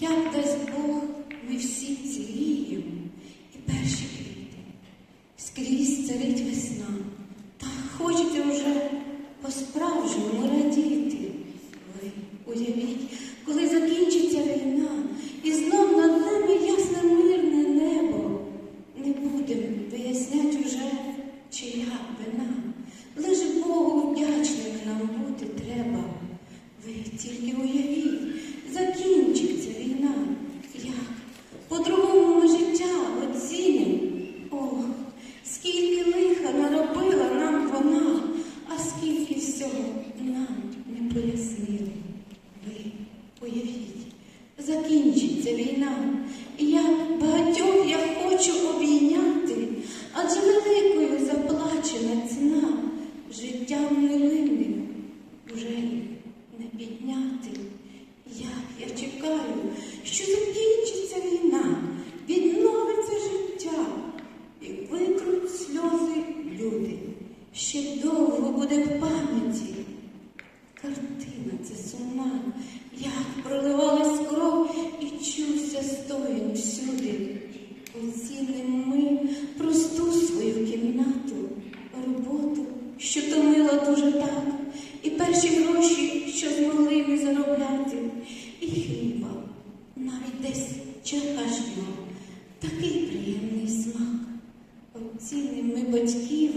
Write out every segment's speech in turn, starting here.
Як дасть Бог, ми всі ціліємо і перші квіти. Скрізь царить весна, та хочете вже по справжньому пояснили. Ви уявіть, закінчиться війна, і я багатьох я хочу обійняти, адже великою що томила дуже так, і перші гроші, що змогли ми заробляти, і хліба, навіть десь черкашнього, такий приємний смак. оцінив ми батьків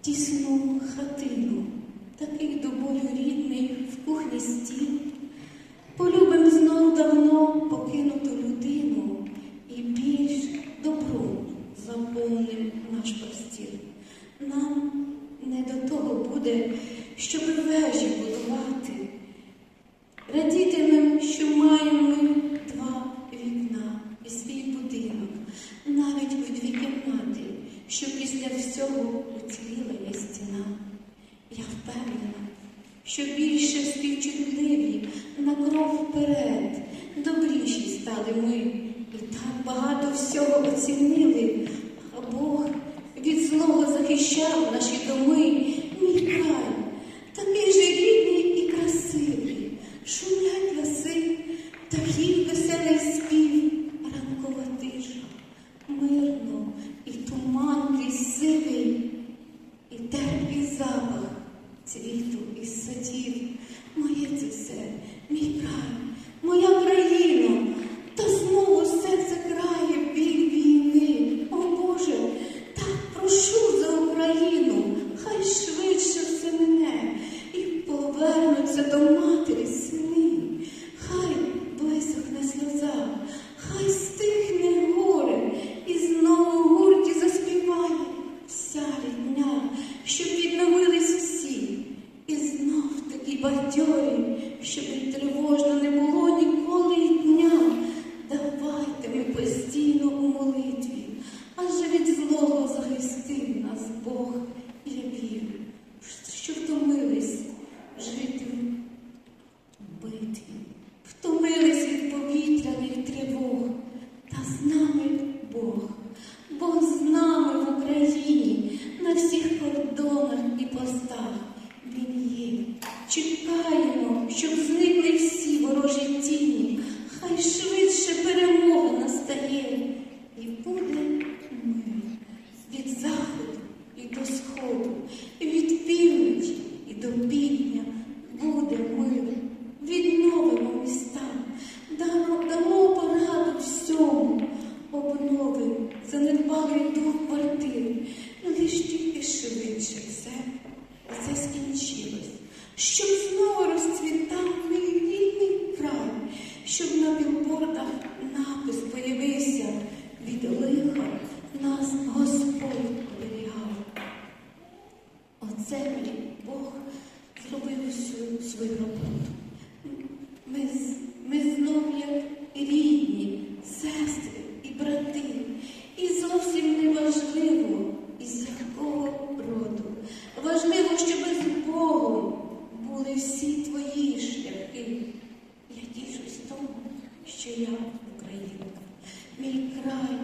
тісну хатину, такий до болю рідний в кухні стіл. Буде, щоб вежі будувати. Радітимем, що маємо ми два вікна і свій будинок, навіть у дві кімнати, що після всього уціліла є стіна. Я впевнена, що більше співчутливі на кров вперед, добріші стали ми, і так багато всього оцінили, а Бог від злого захищав наші доми, туман і терпкий запах цвіту із садів. Моє це все, мій край, моя країна, та знову серце крає біль війни. О Боже, так прошу за Україну, хай швидше все мене і повернуться до матері щоб відновились всі. І знов такі бадьорі, щоб тривожно не було ніколи й дня. Давайте ми постійно у молитві, адже від злого захистив нас Бог, я вірю, що втомились жити в битві, втомились від повітряних тривог, та з нами Бог з нами в Україні, на всіх кордонах і постах Він є. Чекаємо, щоб зникли всі ворожі тіні, хай швидше перемога настає, і буде мир від заходу і до сходу, від півночі і до півдня буде мир. Відновимо міста, дамо, дамо пораду всьому, обновимо занедбалий дух квартир, лиш тільки швидше все, все скінчилось, щоб знову розцвітав мій рідний край, щоб на білбордах напис появився від лиха нас Господь оберігав. Оце мені Бог зробив усю свою роботу. Ми, з- ми знов як рідні, сестри і брати, і зовсім не важливо, із якого роду. Важливо, щоб з Богом були всі твої шляхи. Я тішусь тому, що я українка. Мій край